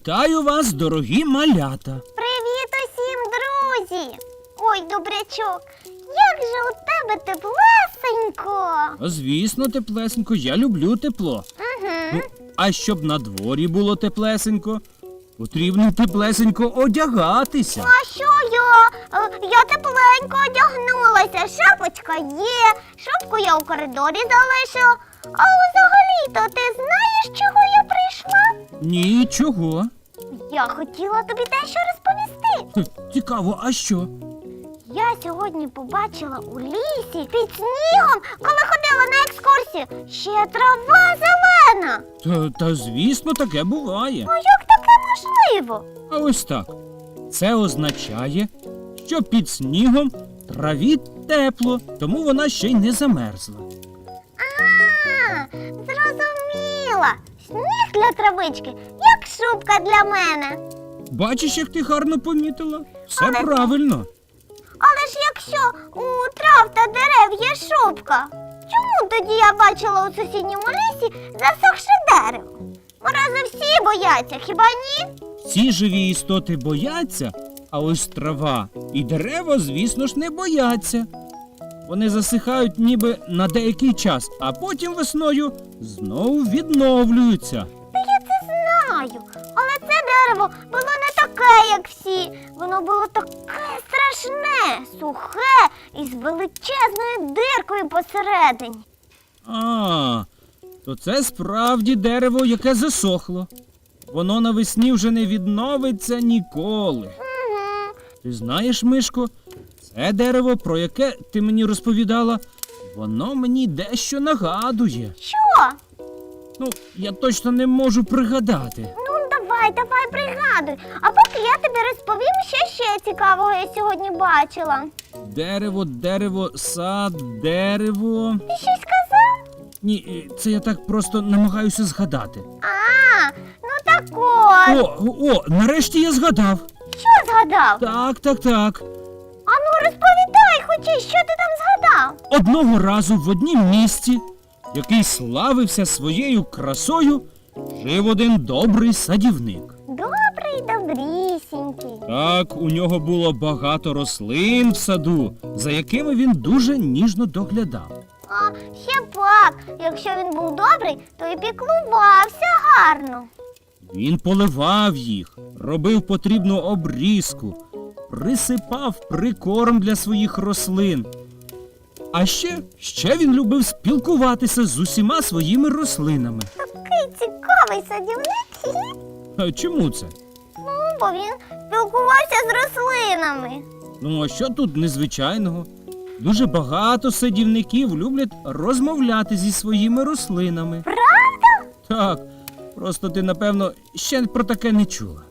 Вітаю вас, дорогі малята. Привіт усім, друзі! Ой, добрячок, як же у тебе теплесенько! Звісно, теплесенько, я люблю тепло. Угу. А щоб на дворі було теплесенько, потрібно теплесенько одягатися. А що я? Е, Я тепленько одягнулася, шапочка є, шапку я у коридорі залишила. А взагалі-то ти знаєш, чого я прийшла? Нічого. Я хотіла тобі дещо розповісти. Цікаво, а що? Я сьогодні побачила у лісі під снігом, коли ходила на екскурсію. Ще трава зелена. Та, та звісно, таке буває. Ну як таке можливо? А ось так. Це означає, що під снігом траві тепло, тому вона ще й не замерзла. А, зрозуміла. Сніг для травички, як шубка для мене. Бачиш, як ти гарно помітила? Все Але- правильно. Але ж якщо у трав та дерев є шубка, чому тоді я бачила у сусідньому лісі засохше дерево? Морози всі бояться, хіба ні? Всі живі істоти бояться, а ось трава і дерева, звісно ж, не бояться. Вони засихають ніби на деякий час, а потім весною знову відновлюються. Та я це знаю. Але це дерево було не таке, як всі. Воно було таке страшне, сухе і з величезною диркою посередині. А, то це справді дерево, яке засохло. Воно навесні вже не відновиться ніколи. Угу. Ти знаєш, Мишко, це дерево, про яке ти мені розповідала, воно мені дещо нагадує. Що? Ну, я точно не можу пригадати. Ну, давай, давай, пригадуй. А поки я тобі розповім, що ще цікавого я сьогодні бачила. Дерево, дерево, сад, дерево. Ти щось сказав? Ні, е, це я так просто намагаюся згадати. А, ну так от. О, о, нарешті я згадав. Що згадав? Так, так, так. Розповідай хочеш, що ти там згадав? Одного разу в однім місті, який славився своєю красою, жив один добрий садівник. Добрий, добрісінький. Так, у нього було багато рослин в саду, за якими він дуже ніжно доглядав. А ще пак, якщо він був добрий, то і піклувався гарно. Він поливав їх, робив потрібну обрізку, присипав прикорм для своїх рослин. А ще, ще він любив спілкуватися з усіма своїми рослинами. Такий цікавий садівник. А чому це? Ну, бо він спілкувався з рослинами. Ну, а що тут незвичайного? Дуже багато садівників люблять розмовляти зі своїми рослинами. Правда? Так, просто ти, напевно, ще про таке не чула.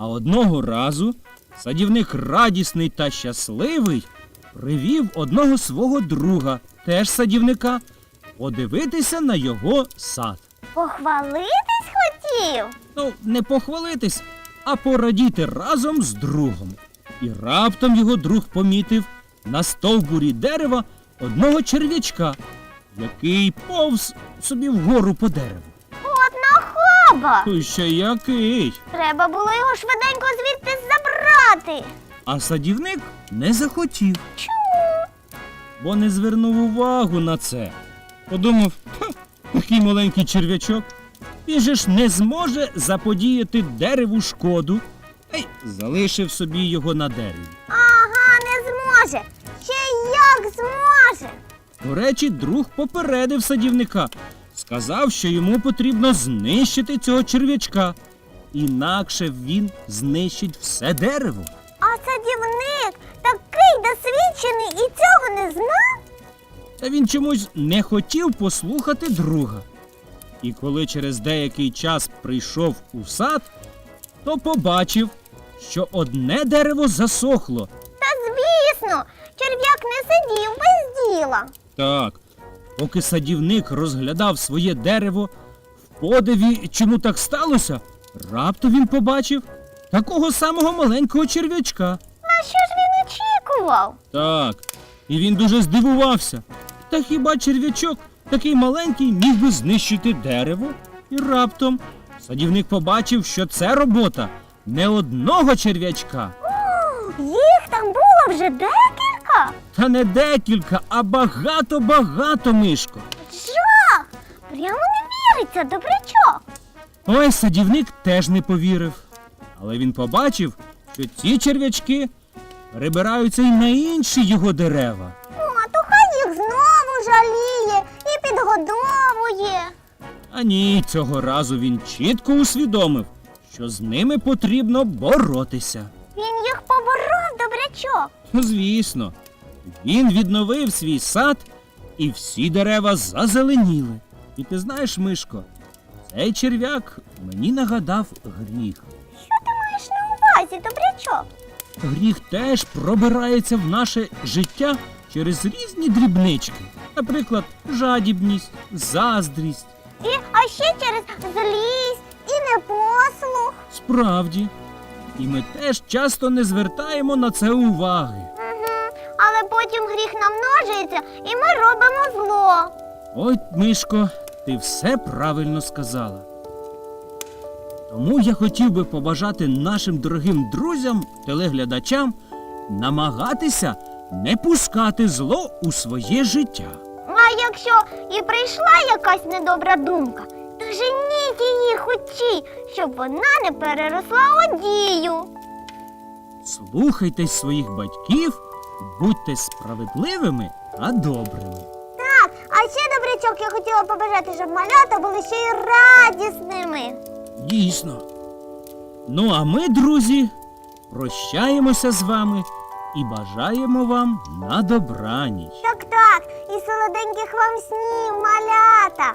А одного разу садівник радісний та щасливий привів одного свого друга, теж садівника, подивитися на його сад. Похвалитись хотів. Ну, не похвалитись, а порадіти разом з другом. І раптом його друг помітив на стовбурі дерева одного черв'ячка, який повз собі вгору по дереву. Нахаба. Ще який. Треба було його швиденько звідти забрати. А садівник не захотів. Чому? бо не звернув увагу на це. Подумав, такий маленький черв'ячок, він же ж не зможе заподіяти дереву шкоду, та й залишив собі його на дереві. Ага, не зможе. Ще як зможе. До речі, друг попередив садівника, сказав, що йому потрібно знищити цього черв'ячка, інакше він знищить все дерево. А садівник такий досвідчений і цього не знав? Та він чомусь не хотів послухати друга. І коли через деякий час прийшов у сад, то побачив, що одне дерево засохло. Та звісно, черв'як не сидів без діла. Так, поки садівник розглядав своє дерево, в подиві, чому так сталося, раптом він побачив такого самого маленького черв'ячка. На що ж він очікував? Так, і він дуже здивувався. Та хіба черв'ячок такий маленький міг би знищити дерево? І раптом Садівник побачив, що це робота не одного черв'ячка, Їх там було вже декілька. Та не декілька, а багато-багато мишко. Жах! Прямо не віриться, добрячок. Ой, садівник теж не повірив. Але він побачив, що ці черв'ячки перебираються й на інші його дерева. О, то хай їх знову жаліє і підгодовує. А ні, цього разу він чітко усвідомив, що з ними потрібно боротися. Він їх поборов, добрячок. Звісно, він відновив свій сад, і всі дерева зазеленіли. І ти знаєш, Мишко, цей черв'як мені нагадав гріх. Що ти маєш на увазі, добрячок? Гріх теж пробирається в наше життя через різні дрібнички. Наприклад, жадібність, заздрість. І, а ще через злість і непослух. Справді. І ми теж часто не звертаємо на це уваги. Але потім гріх намножується і ми робимо зло. Ой, Мишко, ти все правильно сказала. Тому я хотів би побажати нашим дорогим друзям, телеглядачам, намагатися не пускати зло у своє життя. А якщо і прийшла якась недобра думка, то женіть її хочі, щоб вона не переросла у дію. Слухайтесь своїх батьків, будьте справедливими та добрими. Так, а ще добрячок я хотіла побажати, щоб малята були ще й радісними. Дійсно. Ну а ми, друзі, прощаємося з вами і бажаємо вам на добраніч. Так, так, і солоденьких вам снів, малята.